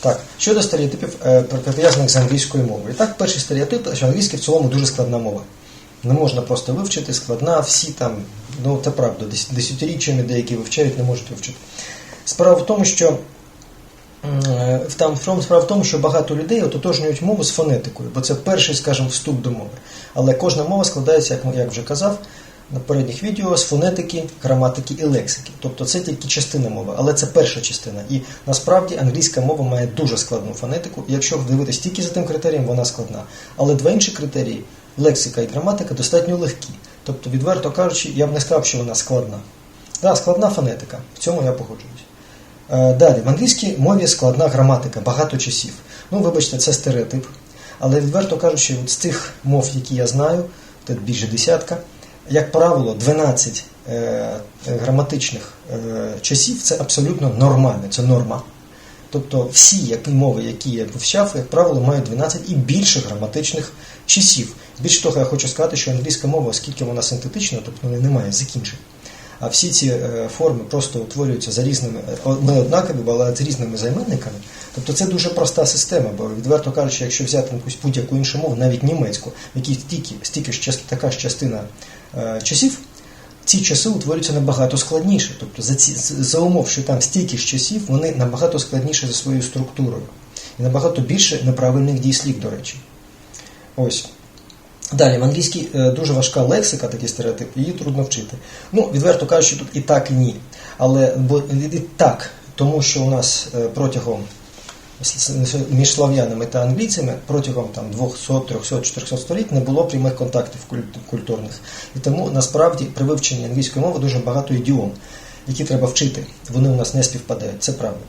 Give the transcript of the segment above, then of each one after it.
Так, щодо стереотипів, е, пов'язаних з англійською мовою. І так, перший стереотип, що англійська в цілому дуже складна мова. Не можна просто вивчити, складна, всі там, ну це правда, десятиріччями деякі вивчають, не можуть вивчити. Справа в тому, що Е, Там справа в тому, що багато людей ототожнюють мову з фонетикою, бо це перший, скажімо, вступ до мови. Але кожна мова складається, як, як вже казав на передніх відео, з фонетики, граматики і лексики. Тобто це тільки частина мови, але це перша частина. І насправді англійська мова має дуже складну фонетику. І якщо дивитись тільки за тим критерієм, вона складна. Але два інші критерії лексика і граматика достатньо легкі. Тобто, відверто кажучи, я б не сказав, що вона складна. Так, складна фонетика, в цьому я погоджуюсь. Е, Далі, в англійській мові складна граматика, багато часів. Ну, вибачте, це стереотип. Але відверто кажучи, з тих мов, які я знаю, це більше десятка, як правило, 12 е, граматичних е, часів це абсолютно нормально, це норма. Тобто всі які мови, які я вивчав, як правило, мають 12 і більше граматичних часів. Більше того, я хочу сказати, що англійська мова, оскільки вона синтетична, тобто не має закінчень. А всі ці е, форми просто утворюються за різними, не однакові, але з різними займенниками. Тобто це дуже проста система, бо відверто кажучи, якщо взяти якусь будь-яку іншу мову, навіть німецьку, в якій стільки, стільки ж така ж частина е, часів, ці часи утворюються набагато складніше. Тобто за, ці, за умов, що там стільки ж часів, вони набагато складніші за своєю структурою. І набагато більше неправильних дієслів, до речі. Ось. Далі, в англійській е, дуже важка лексика, такий стереотип, її трудно вчити. Ну, відверто кажучи, тут і так, і ні. Але бо, і так, тому що у нас е, протягом між слав'янами та англійцями протягом там 200, 300, 400 століть не було прямих контактів культурних. І тому насправді при вивченні англійської мови дуже багато ідіом, які треба вчити. Вони у нас не співпадають, це правда.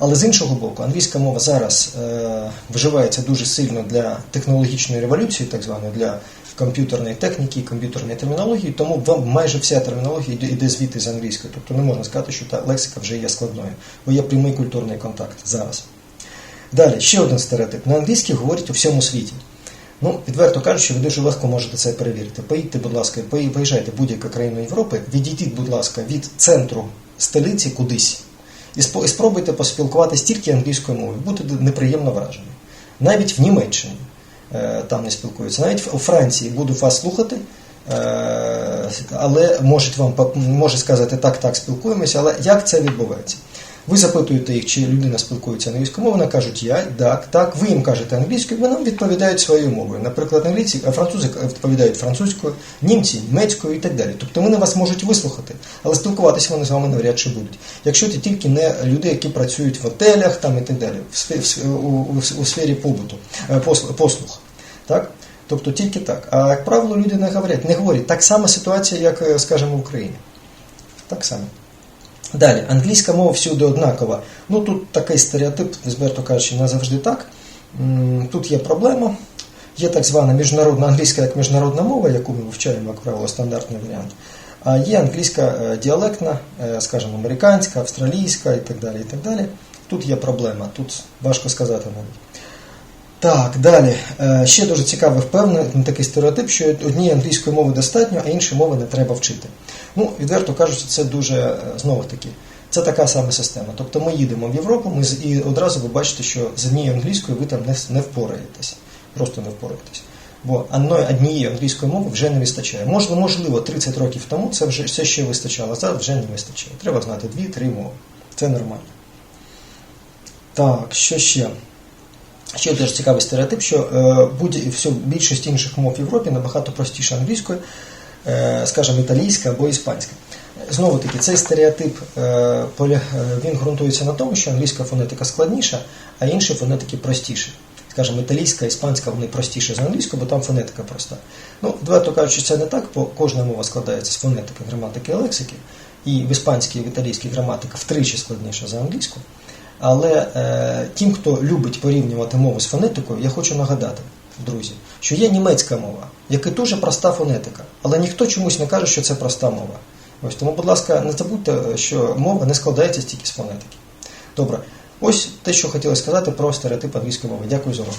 Але з іншого боку, англійська мова зараз е, вживається дуже сильно для технологічної революції, так званої, для комп'ютерної техніки, комп'ютерної термінології, тому вам майже вся термінологія йде, йде звідти з англійської. Тобто не можна сказати, що та лексика вже є складною, бо є прямий культурний контакт зараз. Далі, ще один стереотип. На англійській говорять у всьому світі. Ну, відверто кажучи, ви дуже легко можете це перевірити. Поїдьте, будь ласка, пої- поїжджайте в будь-яку країну Європи, відійдіть, будь ласка, від центру столиці кудись. І спробуйте поспілкуватися тільки англійською мовою, будете неприємно вражені. Навіть в Німеччині е, там не спілкуються, навіть у Франції буду вас слухати, е, але можуть вам може сказати так, так спілкуємося, але як це відбувається? Ви запитуєте їх, чи людина спілкується англійською мовою, вони кажуть я, так, так. Ви їм кажете англійською, вони відповідають своєю мовою. Наприклад, англійці, а французи відповідають французькою, німці німецькою і так далі. Тобто вони вас можуть вислухати, але спілкуватися вони з вами навряд чи будуть. Якщо це тільки не люди, які працюють в отелях там і так далі, у сфері побуту, е, послуг. Так? Тобто тільки так. А як правило, люди не говорять, не говорять. Так само ситуація, як, е, скажімо, в Україні. Так само. Далі, англійська мова всюди однакова. Ну тут такий стереотип, відверто кажучи, не завжди так. Тут є проблема. Є так звана міжнародна англійська як міжнародна мова, яку ми вивчаємо, як правило, стандартний варіант. А є англійська е, діалектна, е, скажімо, американська, австралійська і так далі. і так далі. Тут є проблема, тут важко сказати навіть. Так, далі. Е, Ще дуже цікавий впевнений такий стереотип, що однієї англійської мови достатньо, а інші мови не треба вчити. Ну, відверто кажучи, це дуже е, знову таки. Це така сама система. Тобто ми їдемо в Європу, ми і одразу ви бачите, що з однією англійською ви там не, не впораєтесь. Просто не впораєтесь. Бо однієї англійської мови вже не вистачає. Можливо, можливо, 30 років тому це вже все ще вистачало, зараз вже не вистачає. Треба знати дві-три мови. Це нормально. Так, що ще? Ще теж цікавий стереотип, що е, будь все, більшість інших мов в Європі набагато простіше англійської, е, скажімо, італійська або іспанська. Знову таки, цей стереотип е, він ґрунтується на тому, що англійська фонетика складніша, а інші фонетики простіші. Скажімо, італійська, іспанська вони простіші за англійську, бо там фонетика проста. Ну, відверто кажучи, це не так, бо кожна мова складається з фонетики, граматики і лексики. І в іспанській і в італійській граматика втричі складніша за англійську. Але е, тим, хто любить порівнювати мову з фонетикою, я хочу нагадати, друзі, що є німецька мова, яка дуже проста фонетика, але ніхто чомусь не каже, що це проста мова. Ось тому, будь ласка, не забудьте, що мова не складається тільки з фонетики. Добре, ось те, що хотілося сказати про стереотип англійської мови. Дякую за увагу.